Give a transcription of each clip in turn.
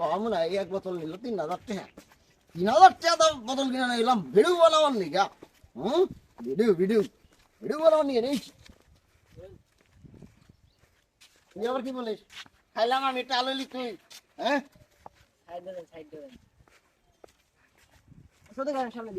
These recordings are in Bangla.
কম না এক বোতল নিল তিন হাজার টাকা। তিন হাজার টাকা বোতল কিনে নিলাম ভিডিও বানাবার নি গা। হুম? ভিডিও ভিডিও ভিডিও বানাবার নিয়ে নেই তুই আবার কি বলিস? খাইলাম আমি টাললি তুই হ্যাঁ? সাইড শুধু গান সামনে।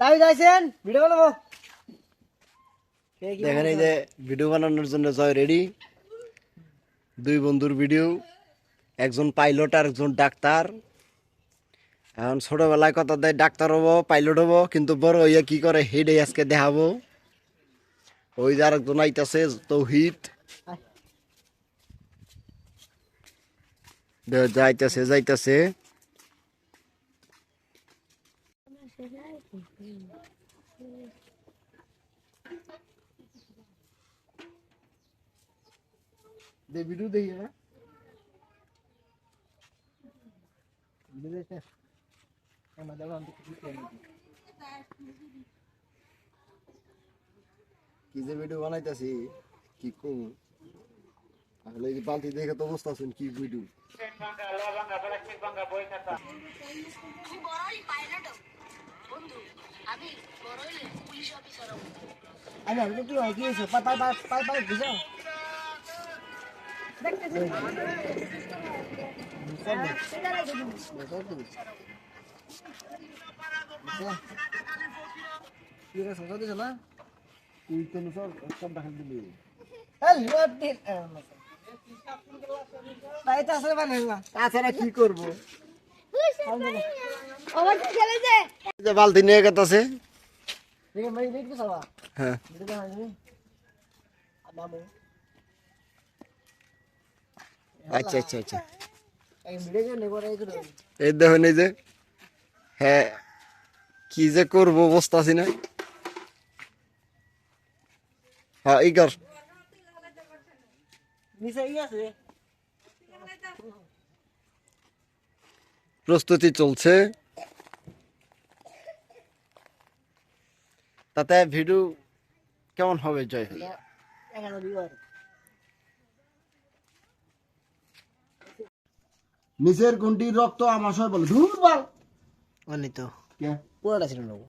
তাই যাইছেন ভিডিও বানাবো? দেখেন এই যে ভিডিও বানানোর জন্য জয় রেডি। দুই বন্ধুর ভিডিও একজন পাইলট আর একজন ডাক্তার। এখন ছোটবেলায় কথা দেয়, ডাক্তার হব পাইলট হব, কিন্তু বড় হইয়া কি করে? হেডে আজকে দেখাবো। ওই যে আরেকজন আইতাছে দে- যাইতাছে যাইতাছে। দে, ভিডিও দেখি না ভিডিও দেখে আমাদের অন্ত কি যে ভিডিও বানাইতাছি কি কম? আসলে এই বালতি দেখে তো অবস্থা আছেন কি ভিডিও। বন্ধু আমি আমি কি হয় কি হইছে পাই পাই পাই পাই পাই বুঝো? দেখতেছি। বানাই না? তাছাড়া কি করব? আমার কি খেলে যে যে বালতি নিয়ে গেতাছে। ঠিক আছে সবা হ্যাঁ। বানাই মামু? আচ্ছা আচ্ছা আচ্ছা। এই ভিডিও করে। এই দেখুন এই যে। হ্যাঁ কি যে করব অবস্থা আছি না। হ্যাঁ এই কর প্রস্তুতি চলছে। তাতে ভিডিও কেমন হবে জয় এখানে নিচের গুন্ডির রক্ত আমাশয় বলে ধুর বাল। অনি তো কে পুরোটা ছিল নেব